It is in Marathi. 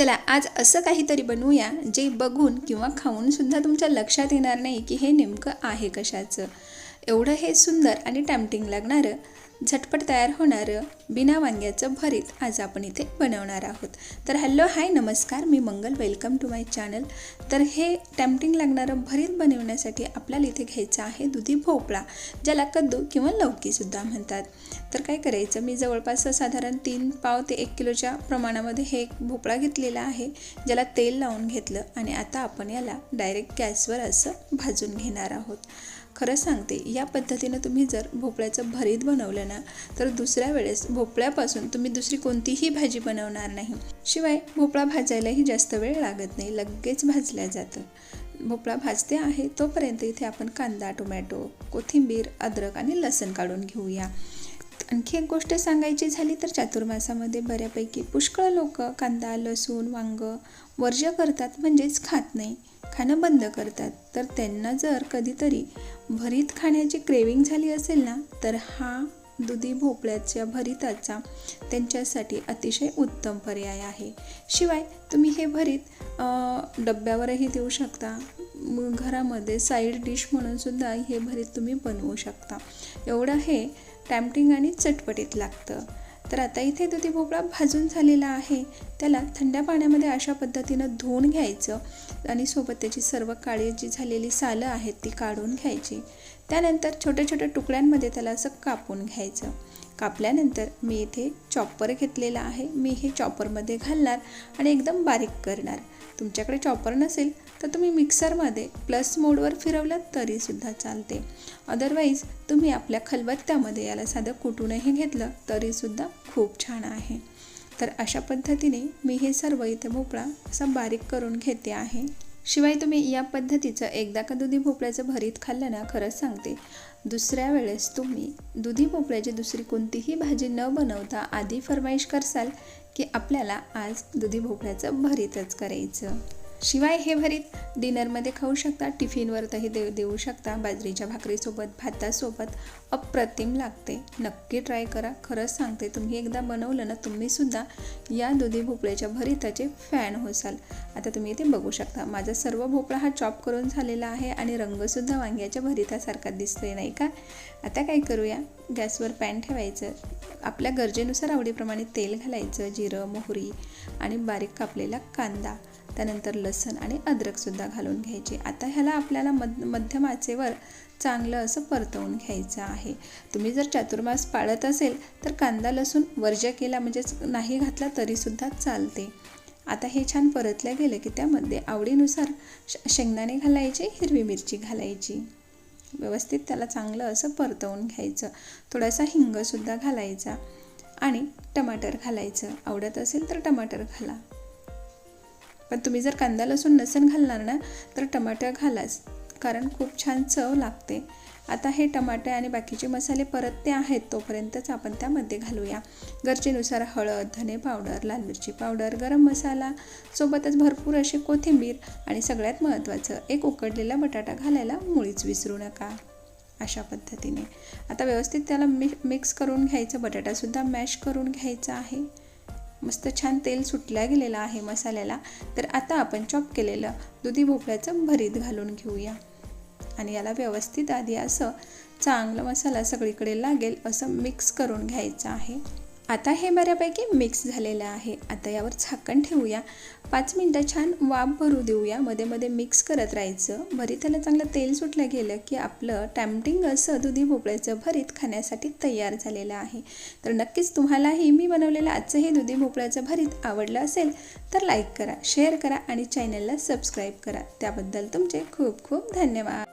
चला आज असं काहीतरी बनवूया जे बघून किंवा खाऊनसुद्धा तुमच्या लक्षात येणार नाही की हे नेमकं आहे कशाचं. एवढं हे सुंदर आणि टॅम्पटिंग लागणारं. झटपट तयार होणारं बिना वांग्याचं भरीत आज आपण इथे बनवणार आहोत. तर हॅलो हाय नमस्कार. मी Mangal. Welcome to my channel. तर हे टॅम्पटिंग लागणारं भरीत बनवण्यासाठी आपल्याला इथे घ्यायचं आहे दुधी भोपळा ज्याला कद्दू किंवा लौकीसुद्धा म्हणतात. तर काय करायचं? मी जवळपास साधारण तीन पाव ते एक किलोच्या प्रमाणामध्ये हे एक भोपळा घेतलेला आहे ज्याला तेल लावून घेतलं आणि आता आपण याला डायरेक्ट गॅसवर असं भाजून घेणार आहोत. खरं सांगते या पद्धतीनं तुम्ही जर भोपळ्याचं भरीत बनवलं ना तर दुसऱ्या वेळेस भोपळ्यापासून तुम्ही दुसरी कोणतीही भाजी बनवणार नाही. शिवाय भोपळा भाजायलाही जास्त वेळ लागत नाही लगेच भाजल्या जातं. भोपळा भाजते आहे तोपर्यंत इथे आपण कांदा टोमॅटो कोथिंबीर अद्रक आणि लसण काढून घेऊया. आणखी एक गोष्ट सांगायची झाली तर चातुर्मासामध्ये बऱ्यापैकी पुष्कळ लोक कांदा लसूण वांग वर्ज्य करतात म्हणजेच खात नाही. खाणं बंद करतात. तर त्यांना जर कधीतरी भरीत खाण्याची क्रेविंग झाली असेल ना तर हा दुधी भोपळ्याच्या भरीताचा त्यांच्यासाठी अतिशय उत्तम पर्याय आहे. शिवाय तुम्ही हे भरीत डब्यावरही देऊ शकता. घरामध्ये साईड डिश म्हणून सुद्धा हे भरीत तुम्ही बनवू शकता. एवढं हे टॅम्पटिंग आणि चटपटीत लागतं. तर आता इथे दुधी भोपळा भाजून झालेला आहे. त्याला थंड पाण्यामध्ये अशा पद्धतीनं धुवून घ्यायचं आणि सोबत त्याची सर्व काळी जी झालेली सालं आहेत ती काढून घ्यायची. त्यानंतर छोट्या छोट्या तुकड्यांमध्ये त्याला असं कापून घ्यायचं. कापल्यानंतर मी इथे चॉपर घेतलेला आहे. मी हे चॉपरमध्ये घालणार आणि एकदम बारीक करणार. तुमच्याकडे चॉपर नसेल तर तुम्ही मिक्सरमध्ये प्लस मोडवर फिरवलं तरीसुद्धा चालते. अदरवाईज तुम्ही आपल्या खलबत्त्यामध्ये याला साधं कुटूनही घेतलं तरीसुद्धा खूप छान आहे. तर अशा पद्धतीने मी हे सर्व इथे भोपळा असा बारीक करून घेते आहे. शिवाय तुम्ही या पद्धतीचं एकदा का दुधी भोपळ्याचं भरीत खाल्लं ना खरंच सांगते. दुसऱ्या वेळेस तुम्ही दुधी भोपळ्याची दुसरी कोणतीही भाजी न बनवता आधी फरमाईश करसाल की आपल्याला आज दुधी भोपळ्याचं भरीतच करायचं. शिवाय हे भरीत डिनरमध्ये खाऊ शकता टिफिनवरतही दे देऊ शकता. बाजरीच्या भाकरीसोबत भातासोबत अप्रतिम लागते. नक्की ट्राय करा. खरंच सांगते तुम्ही एकदा बनवलं ना तुम्हीसुद्धा या दुधी भोपळ्याच्या भरीताचे फॅन होसाल. आता तुम्ही इथे बघू शकता माझा सर्व भोपळा हा चॉप करून झालेला आहे आणि रंगसुद्धा वांग्याच्या भरीतासारखा दिसतोय नाही का? आता काय करूया? गॅसवर पॅन ठेवायचं. आपल्या गरजेनुसार आवडीप्रमाणे तेल घालायचं जिरं मोहरी आणि बारीक कापलेला कांदा. त्यानंतर लसण आणि अद्रकसुद्धा घालून घ्यायचे. आता ह्याला आपल्याला मध मध्यम आचेवर चांगलं असं परतवून घ्यायचं आहे. तुम्ही जर चातुर्मास पाळत असेल तर कांदा लसूण वर्ज्य केला म्हणजेच नाही घातला तरीसुद्धा चालते. आता हे छान परतलं गेलं की त्यामध्ये आवडीनुसार श शेंगदाणे घालायचे हिरवी मिरची घालायची. व्यवस्थित त्याला चांगलं असं परतवून घ्यायचं. थोडासा हिंगसुद्धा घालायचा आणि टमाटर घालायचं. आवडत असेल तर टमाटर घाला. पण तुम्ही जर कांदा लसूण नसेल घालणार ना तर टमाटर घालाच. कारण खूप छान चव लागते. आता हे टमाटे आणि बाकीचे मसाले परत ते आहेत तोपर्यंतच आपण त्यामध्ये घालूया. गरजेनुसार हळद धने पावडर लाल मिरची पावडर गरम मसाला सोबतच भरपूर असे कोथिंबीर आणि सगळ्यात महत्त्वाचं एक उकडलेला बटाटा घालायला मुळीच विसरू नका. अशा पद्धतीने. आता व्यवस्थित त्याला मि मिक्स करून घ्यायचं. बटाटासुद्धा मॅश करून घ्यायचा आहे. मस्त छान तेल सुटल्या गेलेलं आहे मसाल्याला. तर आता आपण चॉप केलेलं दुधी भोपळ्याचं भरीत घालून घेऊया. आणि याला व्यवस्थित आधी असं चांगलं मसाला सगळीकडे लागेल असं मिक्स करून घ्यायचं आहे. आता हे बऱ्यापैकी मिक्स झालेलं आहे. आता यावर झाकण ठेवूया. पाच मिनटं छान वाफ भरू देऊया. मध्ये मध्ये मिक्स करत राहायचं. भरीताला चांगलं तेल सुटलं गेलं की आपलं टॅम्पटिंग असं दुधी भोपळ्याचं भरीत खाण्यासाठी तयार झालेलं आहे. तर नक्कीच तुम्हालाही मी बनवलेलं आजचं हे दुधी भोपळ्याचं भरीत आवडलं असेल तर लाईक करा शेअर करा आणि चॅनलला सबस्क्राईब करा. त्याबद्दल तुमचे खूप खूप धन्यवाद.